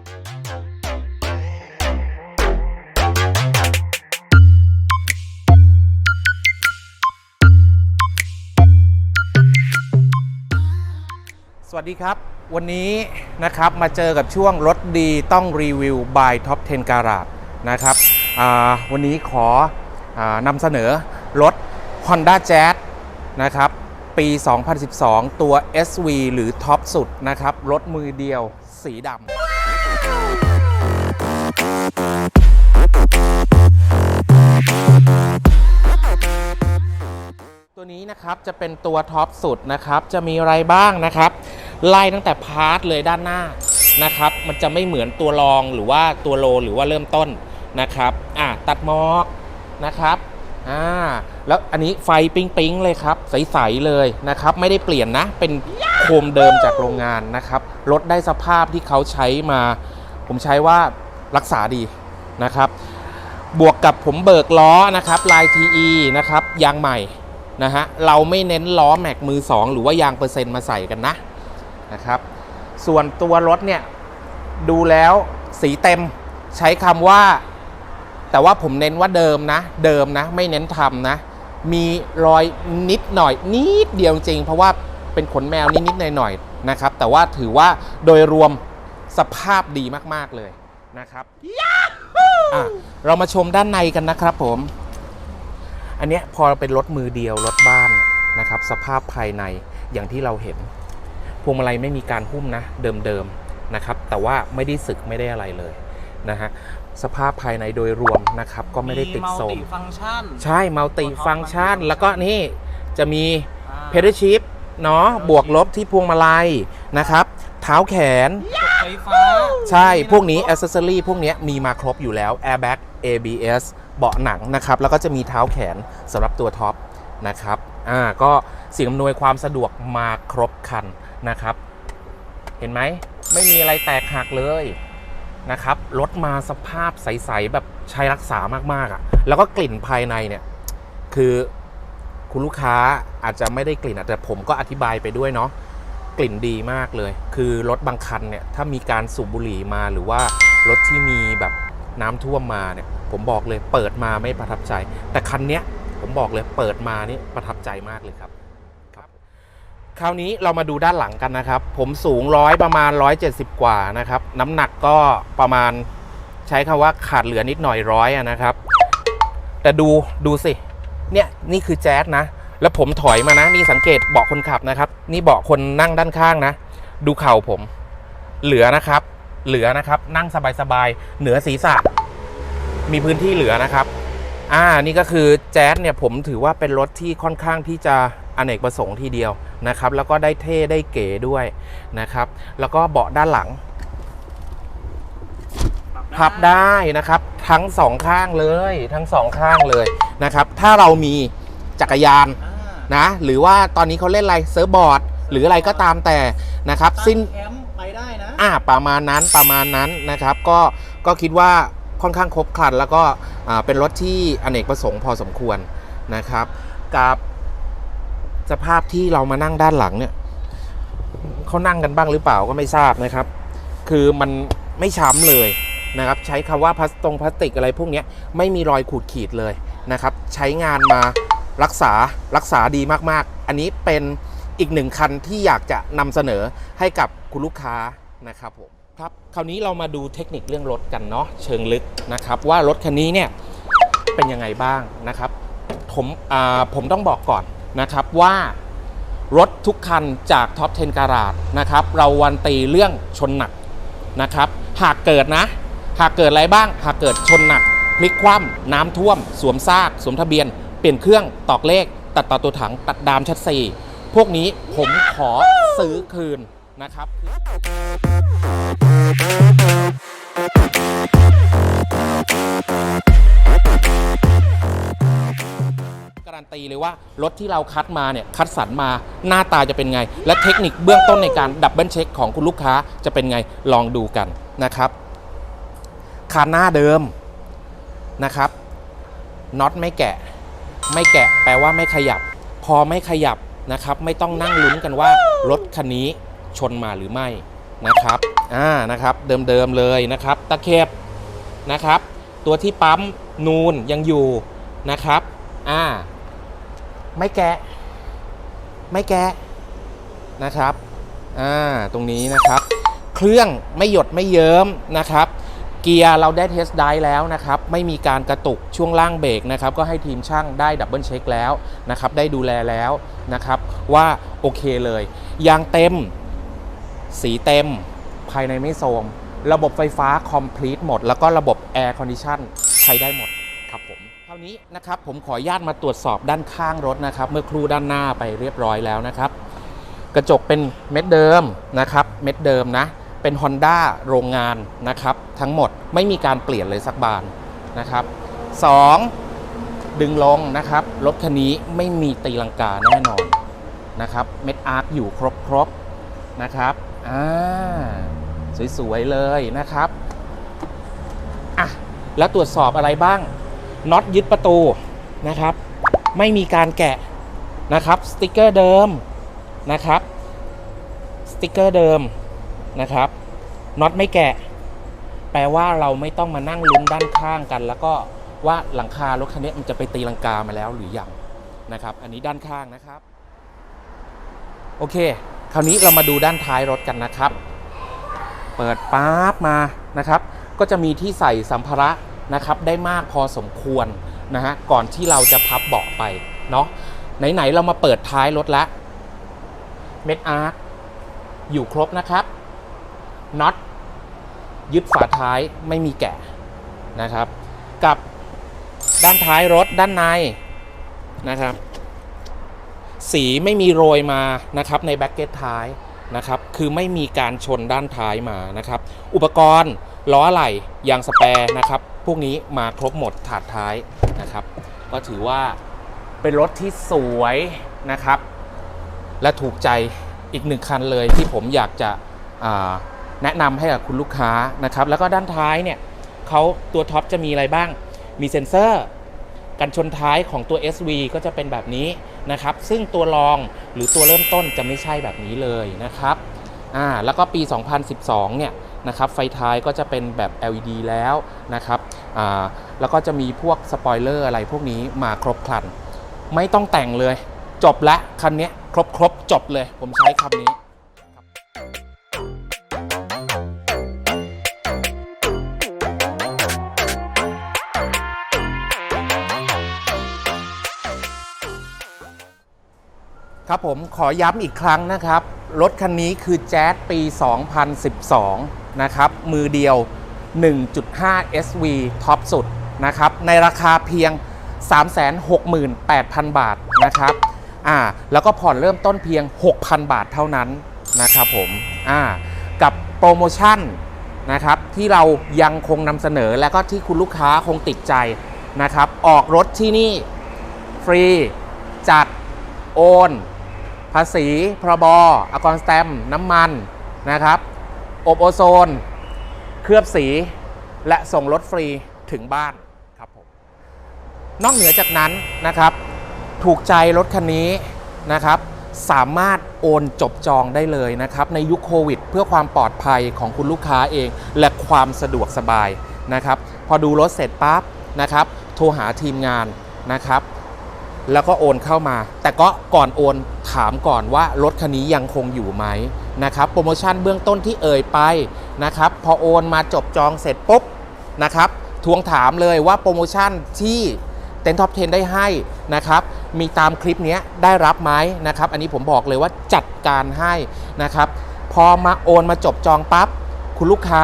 สวัสดีครับ วันนี้นะครับมาเจอกับช่วงรถดีต้องรีวิว by Top 10 Garage นะครับวันนี้ขออนำเสนอรถ Honda Jazz นะครับปี 2012 ตัว SV หรือท็อปสุดนะครับ รถมือเดียวสีดำ ตัวนี้นะครับจะเป็นตัวท็อปสุดนะครับจะมีอะไรบ้างนะครับ ไล่ตั้งแต่พาร์ทเลยด้านหน้านะครับ มันจะไม่เหมือนตัวรองหรือว่าตัวโลหรือว่าเริ่มต้นนะครับอะตัดหมอกนะครับอ่าแล้วอันนี้ไฟปิ๊งปิ๊งๆเลยครับ ใสๆเลยนะครับ ไม่ได้เปลี่ยนนะ เป็นโคมเดิมจากโรงงานนะครับรถได้สภาพที่เขาใช้มา ผมใช้ว่ารักษาดีนะครับ บวกกับผมเบิกล้อนะครับลาย TE นะครับยางใหม่ นะฮะเราไม่เน้นล้อแม็กมือ 2 หรือว่ายางเปอร์เซ็นต์มาใส่กันนะนะครับส่วนตัวรถเนี่ยดูแล้วสีเต็มใช้คำว่า แต่ว่าผมเน้นว่าเดิมนะ เดิมนะ ไม่เน้นทำนะ มีรอยนิดหน่อย นิดเดียวจริง เพราะว่าเป็นขนแมวนิดๆหน่อยๆนะครับ แต่ว่าถือว่าโดยรวมสภาพดีมากๆเลยนะครับเรามาชมด้านในกันนะครับผม อันเนี้ยพอเป็นรถมือเดียวรถบ้านนะครับสภาพภายในอย่างที่เราเห็น พวงมาลัยไม่มีการหุ้มนะเดิมๆนะครับ แต่ว่าไม่ได้สึกไม่ได้อะไรเลยนะฮะสภาพภายในโดยรวมนะครับ ก็ไม่ได้ติดโทรมฟังก์ชันใช่มัลติฟัง c t ชัน แล้วก็นี่จะมีอ่าเพด l ชิ f เนาะบวกลบที่พวงมาลัยนะครับ เท้าแขนกดไฟฟ้า ใช่พวกนี้อ c เซ s ซอรี่พวกเนี้ยมีมาครบอยู่แล้ว Airbag ABS เบาะหนังนะครับ แล้วก็จะมีเท้าแขนสำหรับตัวท็อปนะครับอ่าก็สิ่งอำนวยความสะดวกมาครบคันนะครับ เห็นไหมไม่มีอะไรแตกหักเลยนะครับรถมาสภาพใสๆแบบใช้รักษามากๆอะ แล้วก็กลิ่นภายในเนี่ย คือคุณลูกค้าอาจจะไม่ได้กลิ่นแต่ผมก็อธิบายไปด้วยเนาะกลิ่นดีมากเลย คือรถบางคันเนี่ย ถ้ามีการสูบบุหรี่มาหรือว่ารถที่มีแบบน้ำท่วมมาเนี่ย ผมบอกเลยเปิดมาไม่ประทับใจ แต่คันเนี้ยผมบอกเลยเปิดมานี่ประทับใจมากเลยครับครับคราวนี้เรามาดูด้านหลังกันนะครับ ผมสูงร้อยประมาณ 170 กว่านะครับ น้ำหนักก็ประมาณใช้คำว่าขาดเหลือนิดหน่อยร้อยนะครับ แต่ดูดูสิ เนี่ยนี่คือแจ๊สนะ แล้วผมถอยมานะ นี่สังเกตเบาะคนขับนะครับ นี่เบาะคนนั่งด้านข้างนะ ดูเข่าผม เหลือนะครับ เหลือนะครับ นั่งสบายๆ เหนือศีรษะ มีพื้นที่เหลือนะครับ อ่า นี่ก็คือแจ๊สเนี่ยผมถือว่าเป็นรถที่ค่อนข้างที่จะอเนกประสงค์ทีเดียวนะครับ แล้วก็ได้เท่ได้เก๋ด้วยนะครับ แล้วก็เบาะด้านหลัง พับได้นะครับ ทั้งสองข้างเลย ทั้งสองข้างเลยนะครับ ถ้าเรามีจักรยานอ่านะ หรือว่าตอนนี้เขาเล่นอะไรเซิร์ฟบอร์ด หรืออะไรก็ตามแต่นะครับตั้งสิ้นแคมป์ไปได้นะอ่าประมาณนั้นประมาณนั้นนะครับ ก็ก็คิดว่า ค่อนข้างครบครัน แล้วก็เป็นรถที่อเนกประสงค์พอสมควรนะครับ กับสภาพที่เรามานั่งด้านหลังเนี่ยเขานั่งกันบ้างหรือเปล่าก็ไม่ทราบนะครับ คือมันไม่ช้ำเลยนะครับ ใช้คำว่าพลาสตรงพลาสติกอะไรพวกนี้ไม่มีรอยขูดขีดเลยนะครับ ใช้งานมารักษารักษาดีมากๆ อันนี้เป็นอีกหนึ่งคันที่อยากจะนำเสนอให้กับคุณลูกค้านะครับผม ครับคราวนี้เรามาดูเทคนิคเรื่องรถกันเนาะเชิงลึกนะครับว่ารถคันนี้เนี่ยเป็นยังไงบ้างนะครับผมผมต้องบอกก่อนนะครับว่ารถทุกคันจากท็อป 10 การาดนะครับเราวันตีเรื่องชนหนักนะครับหากเกิดนะ หากเกิดอะไรบ้าง หากเกิดชนหนัก พลิกคว่ำน้ำท่วม สวมซาก สวมทะเบียน เปลี่ยนเครื่องตอกเลข ตัดต่อตัวถัง ตัดดามชัดซีพวกนี้ผมขอซื้อคืน นะครับการันตีเลยว่ารถที่เราคัดมาเนี่ยคัดสรรมาหน้าตาจะเป็นไง และเทคนิคเบื้องต้นในการดับเบิลเช็คของคุณลูกค้าจะเป็นไงลองดูกันนะครับคานหน้าเดิมนะครับน็อตไม่แกะ ไม่แกะแปลว่าไม่ขยับ พอไม่ขยับนะครับ ไม่ต้องนั่งลุ้นกันว่ารถคันนี้ ชนมาหรือไม่นะครับอ่านะครับเดิมๆเลยนะครับ ตะเข็บนะครับ ตัวที่ปั๊มนูนยังอยู่นะครับอ่าไม่แกะ ไม่แกะนะครับอ่าตรงนี้นะครับ เครื่องไม่หยดไม่เยิ้มนะครับเกียร์เราได้เทสได้แล้วนะครับ ไม่มีการกระตุกช่วงล่างเบรกนะครับ ก็ให้ทีมช่างได้ดับเบิลเช็คแล้วนะครับ ได้ดูแลแล้วนะครับ ว่าโอเคเลยยางเต็ม สีเต็ม ภายในไม่โทรมระบบไฟฟ้าคอมพลีทหมด แล้วก็ระบบแอร์คอนดิชันใช้ได้หมดครับผมเท่านี้นะครับผมขออนุญาตมาตรวจสอบด้านข้างรถนะครับ เมื่อครู่ด้านหน้าไปเรียบร้อยแล้วนะครับ กระจกเป็นเม็ดเดิมนะครับ เม็ดเดิมนะ เป็น Honda โรงงานนะครับ ทั้งหมดไม่มีการเปลี่ยนเลยสักบานนะครับ 2. ดึงลงนะครับ รถคันนี้ไม่มีตีลังกาแน่นอนนะครับ เม็ดอาร์คอยู่ครบครบๆนะครับ อ่าสวยๆเลยนะครับอะแล้วตรวจสอบอะไรบ้างน็อตยึดประตูนะครับ ไม่มีการแกะนะครับสติกเกอร์เดิมนะครับสติกเกอร์เดิมนะครับน็อตไม่แกะ แปลว่าเราไม่ต้องมานั่งลุ้นด้านข้างกัน แล้วก็ว่าหลังคารถคันนี้มันจะไปตีลังกามาแล้วหรือยังนะครับ อันนี้ด้านข้างนะครับ โอเค คราวนี้เรามาดูด้านท้ายรถกันนะครับ เปิดปั๊บมานะครับ ก็จะมีที่ใส่สัมภาระนะครับ ได้มากพอสมควรนะฮะก่อนที่เราจะพับเบาะไปเนาะไหนๆเรามาเปิดท้ายรถแล้วเม็ดอาร์คอยู่ครบนะครับน็อตยึดฝาท้ายไม่มีแกะนะครับ กับด้านท้ายรถด้านในนะครับ สีไม่มีโรยมานะครับในแบ็กเก็ตท้ายนะครับคือไม่มีการชนด้านท้ายมานะครับอุปกรณ์ล้ออะไหล่ยางสแปร์นะครับพวกนี้มาครบหมดถาดท้ายนะครับ ก็ถือว่าเป็นรถที่สวยนะครับ และถูกใจอีกหนึ่งคันเลยที่ผมอยากจะแนะนำให้กับคุณลูกค้านะครับ แล้วก็ด้านท้ายเนี่ยเขาตัวท็อปจะมีอะไรบ้าง มีเซ็นเซอร์ กันชนท้ายของตัว SV ก็จะเป็นแบบนี้นะครับ ซึ่งตัวรองหรือตัวเริ่มต้นจะไม่ใช่แบบนี้เลยนะครับอ่าแล้วก็ปี 2012 เนี่ยนะครับไฟท้ายก็จะเป็นแบบ LED แล้วนะครับอ่าแล้วก็จะมีพวกสปอยเลอร์อะไรพวกนี้มาครบครัน ไม่ต้องแต่งเลย จบละคันนี้ครบครบจบเลย ผมใช้คำนี้ ครับผมขอย้ำอีกครั้งนะครับ รถคันนี้คือแจ๊สปี 2012 นะครับ มือเดียว 1.5 SV ท็อปสุดนะครับ ในราคาเพียง 368,000 บาทนะครับอ่าแล้วก็ผ่อนเริ่มต้นเพียง 6,000 บาทเท่านั้นนะครับผมอ่ากับโปรโมชั่นนะครับที่เรายังคงนำเสนอและก็ที่คุณลูกค้าคงติดใจนะครับ ออกรถที่นี่ฟรี จัด โอน ภาษีพรบอากรสแตม น้ำมันนะครับ อบโอโซน เคลือบสีและส่งรถฟรีถึงบ้านครับผมนอกเหนือจากนั้นนะครับ ถูกใจรถคันนี้นะครับ สามารถโอนจบจองได้เลยนะครับ ในยุคโควิด เพื่อความปลอดภัยของคุณลูกค้าเอง และความสะดวกสบายนะครับ พอดูรถเสร็จปั๊บนะครับ โทรหาทีมงานนะครับ แล้วก็โอนเข้ามา แต่ก็ก่อนโอนถามก่อนว่ารถคันนี้ยังคงอยู่ไหมนะครับโปรโมชั่นเบื้องต้นที่เอ่ยไปนะครับพอโอนมาจบจองเสร็จปุ๊บนะครับทวงถามเลยว่าโปรโมชั่นที่เต็นท็อป 10 ได้ให้นะครับมีตามคลิปนี้ได้รับไหมนะครับอันนี้ผมบอกเลยว่าจัดการให้นะครับพอมาโอนมาจบจองปั๊บคุณลูกค้า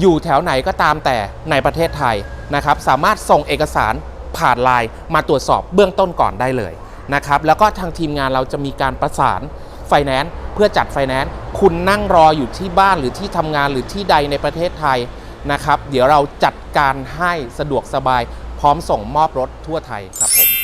อยู่แถวไหนก็ตามแต่ในประเทศไทยนะครับสามารถส่งเอกสาร ผ่านไลน์มาตรวจสอบเบื้องต้นก่อนได้เลยนะครับแล้วก็ทางทีมงานเราจะมีการประสานไฟแนนซ์เพื่อจัดไฟแนนซ์คุณนั่งรออยู่ที่บ้านหรือที่ทำงานหรือที่ใดในประเทศไทยนะครับ เดี๋ยวเราจัดการให้สะดวกสบาย พร้อมส่งมอบรถทั่วไทยครับผม